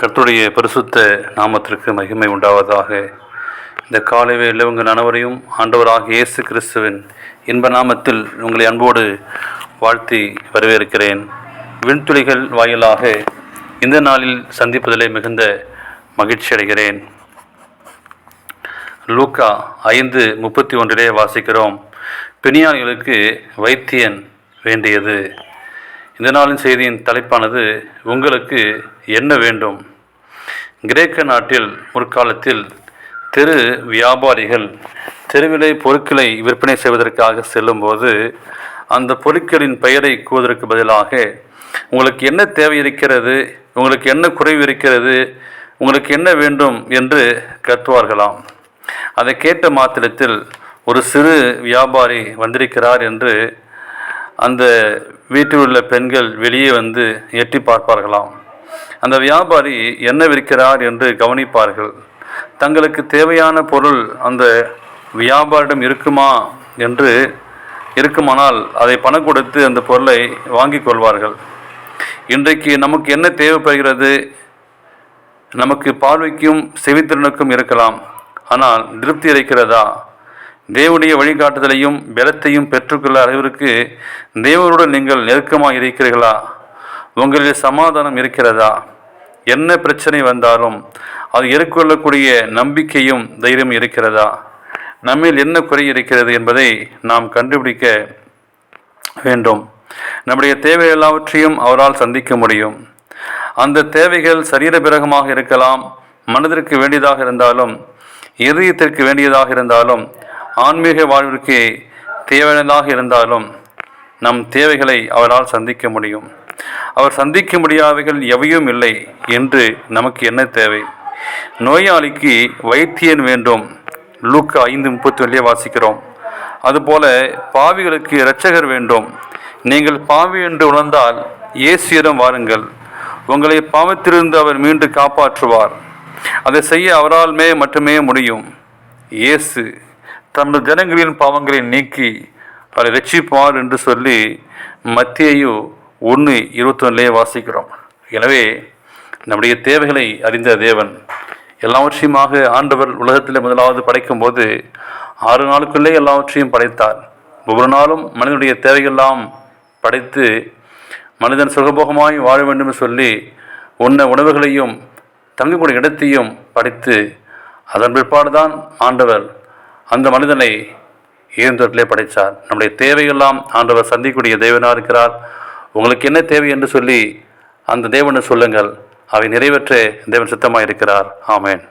கர்த்துடைய பரிசுத்த நாமத்திற்கு மகிமை உண்டாவதாக. இந்த காலை வேளையில் உங்கள் அனைவரையும் ஆண்டவராக இயேசு கிறிஸ்துவின் இன்ப நாமத்தில் உங்களை அன்போடு வாழ்த்தி வரவேற்கிறேன். விண்துளிகள் வாயிலாக இந்த நாளில் சந்திப்பதிலே மிகுந்த மகிழ்ச்சி அடைகிறேன். லூக்கா ஐந்து முப்பத்தி ஒன்றிலே வாசிக்கிறோம். பிணியாளிகளுக்கு வைத்தியன் வேண்டியது. இந்த நாளின் செய்தியின் தலைப்பானது உங்களுக்கு என்ன வேண்டும்? கிரேக்க நாட்டில் முற்காலத்தில் தெரு வியாபாரிகள் தெருவிலே பொருட்களை விற்பனை செய்வதற்காக செல்லும்போது அந்த பொருட்களின் பெயரை கூறுவதற்கு பதிலாக உங்களுக்கு என்ன தேவை இருக்கிறது? உங்களுக்கு என்ன குறைவு இருக்கிறது? உங்களுக்கு என்ன வேண்டும்? என்று கத்துவார்களாம் அதை கேட்ட மாத்திரத்தில் ஒரு சிறு வியாபாரி வந்திருக்கிறார் என்று அந்த வீட்டில் உள்ள பெண்கள் வெளியே வந்து எட்டி பார்ப்பார்களாம். அந்த வியாபாரி என்ன விற்கிறார் என்று கவனிப்பார்கள். தங்களுக்கு தேவையான பொருள் அந்த வியாபாரிடம் இருக்குமா என்று இருக்குமானால் அதை பணம் கொடுத்து அந்த பொருளை வாங்கிக் கொள்வார்கள். இன்றைக்கு நமக்கு என்ன தேவைப்படுகிறது? நமக்கு பார்வைக்கும் செவித்திறனுக்கும் இருக்கலாம். ஆனால் திருப்தி இருக்கிறதா? தேவனுடைய வழிகாட்டுதலையும் பலத்தையும் பெற்றுக்கொள்ள அளவிற்கு தேவனுடன் நீங்கள் நெருக்கமாக இருக்கிறீர்களா? உங்களில் சமாதானம் இருக்கிறதா? என்ன பிரச்சனை வந்தாலும் அது எதிர்கொள்ளக்கூடிய நம்பிக்கையும் தைரியம் இருக்கிறதா? நம்மில் என்ன குறை இருக்கிறது என்பதை நாம் கண்டுபிடிக்க வேண்டும். நம்முடைய தேவை எல்லாவற்றையும் அவரால் சந்திக்க முடியும். அந்த தேவைகள் சரீர பிரகமாக இருக்கலாம் மனதிற்கு வேண்டியதாக இருந்தாலும் இதயத்திற்கு வேண்டியதாக இருந்தாலும் ஆன்மீக வாழ்விற்கு தேவையானதாக இருந்தாலும் நம் தேவைகளை அவரால் சந்திக்க முடியும். அவர் சந்திக்க முடியாதவைகள் எவையும் இல்லை என்று நமக்கு என்ன தேவை? நோயாளிக்கு வைத்தியன் வேண்டும். லூக்கு ஐந்து முப்பத்தி ஒன்றிலே வாசிக்கிறோம். அதுபோல பாவிகளுக்கு இரட்சகர் வேண்டும். நீங்கள் பாவி என்று உணர்ந்தால் இயேசுவிடம் வாருங்கள். உங்களை பாவத்திலிருந்து அவர் மீண்டு காப்பாற்றுவார். அதை செய்ய அவரால்மே மட்டுமே முடியும். இயேசு தமது ஜனங்களின் பாவங்களை நீக்கி அவரை ரட்சிப்பார் என்று சொல்லி மத்தியையும் ஒன்று இருபத்தொன்னிலே வாசிக்கிறோம். எனவே நம்முடைய தேவைகளை அறிந்த தேவன் எல்லாவற்றையுமாக ஆண்டவர் உலகத்தில் முதலாவது படைக்கும்போது ஆறு நாளுக்குள்ளே எல்லாவற்றையும் படைத்தார். ஒவ்வொரு நாளும் மனிதனுடைய தேவையெல்லாம் படைத்து மனிதன் சுகபோகமாய் வாழ வேண்டும் என்று சொல்லி உண்ண உணவுகளையும் தங்கக்கூடிய இடத்தையும் படைத்து அதன் பிற்பாடுதான் ஆண்டவர் அந்த மனிதனை இயந்திரத்திலே படைத்தார். நம்முடைய தேவையெல்லாம் ஆண்டவர் சந்திக்கக்கூடிய தேவனாக இருக்கிறார் உங்களுக்கு என்ன தேவை என்று சொல்லி அந்த தேவனை சொல்லுங்கள். அவை நிறைவேற்ற தேவன் சித்தமாக இருக்கிறார் ஆமேன்.